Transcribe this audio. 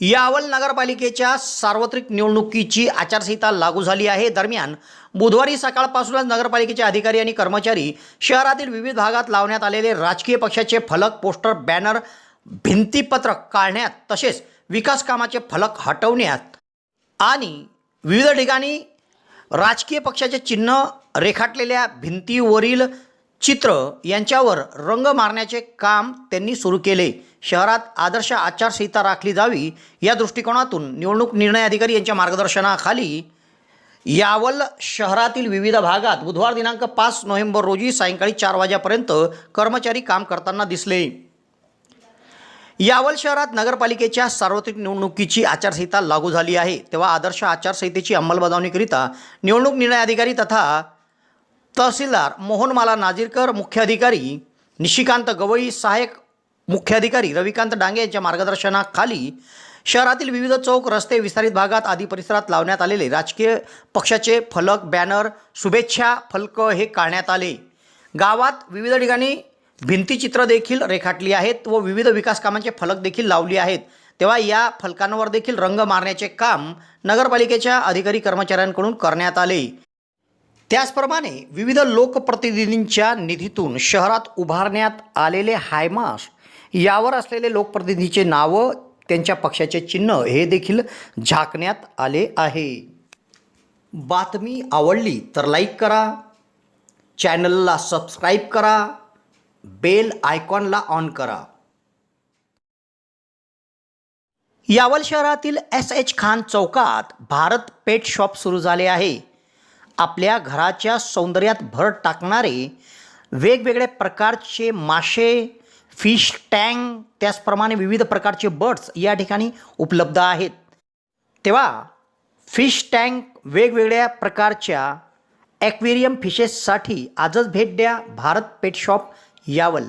यावल नगरपालिकेच्या सार्वत्रिक निवडणुकीची आचारसंहिता लागू झाली आहे. दरम्यान बुधवारी सकाळपासूनच नगरपालिकेचे अधिकारी आणि कर्मचारी शहरातील विविध भागात लावण्यात आलेले राजकीय पक्षाचे फलक पोस्टर बॅनर भिंतीपत्रक काढण्यात तसेच विकास कामाचे फलक हटवण्यात आणि विविध ठिकाणी राजकीय पक्षाचे चिन्ह रेखाटलेल्या भिंतीवरील चित्र यांच्यावर रंग मारण्याचे काम त्यांनी सुरू केले. शहरात आदर्श आचारसंहिता राखली जावी या दृष्टिकोनातून निवडणूक निर्णय अधिकारी यांच्या मार्गदर्शनाखाली यावल शहरातील विविध भागात बुधवार दिनांक पाच नोव्हेंबर रोजी सायंकाळी चार वाजेपर्यंत कर्मचारी काम करताना दिसले. यावल शहरात नगरपालिकेच्या सार्वत्रिक निवडणुकीची आचारसंहिता लागू झाली आहे. तेव्हा आदर्श आचारसंहितेची अंमलबजावणीकरिता निवडणूक निर्णय अधिकारी तथा तहसीलदार मोहनमाला नाजीरकर मुख्याधिकारी निशिकांत गवई सहाय्यक मुख्याधिकारी रविकांत डांगे यांच्या मार्गदर्शनाखाली शहरातील विविध चौक रस्ते विस्तारित भागात आदी परिसरात लावण्यात आलेले राजकीय पक्षाचे फलक बॅनर शुभेच्छा फलक हे काढण्यात आले. गावात विविध ठिकाणी भिंतीचित्र देखील रेखाटली आहेत व विविध विकास कामांचे फलक देखील लावली आहेत. तेव्हा या फलकांवर देखील रंग मारण्याचे काम नगरपालिकेच्या अधिकारी कर्मचाऱ्यांकडून करण्यात आले. त्याचप्रमाणे विविध लोकप्रतिनिधींच्या निधीतून शहरात उभारण्यात आलेले हायमास यावर असलेले लोकप्रतिनिधीचे नावं त्यांच्या पक्षाचे चिन्ह हे देखील झाकण्यात आले आहे. बातमी आवडली तर लाईक करा चॅनलला सबस्क्राईब करा बेल आयकॉनला ऑन करा. यावल शहरातील एस एच खान चौकात भारत पेट शॉप सुरू झाले आहे. आपल्या घराच्या सौंदर्यात भर टाकणारे वेगवेगळ्या प्रकारचे मासे फिश टँक त्याचप्रमाणे विविध प्रकारचे बर्ड्स या ठिकाणी उपलब्ध आहेत. तेव्हा फिश टँक वेगवेगळ्या प्रकारच्या ॲक्वेरियम फिशेससाठी आजच भेट द्या. Bharat pet shop Yawal.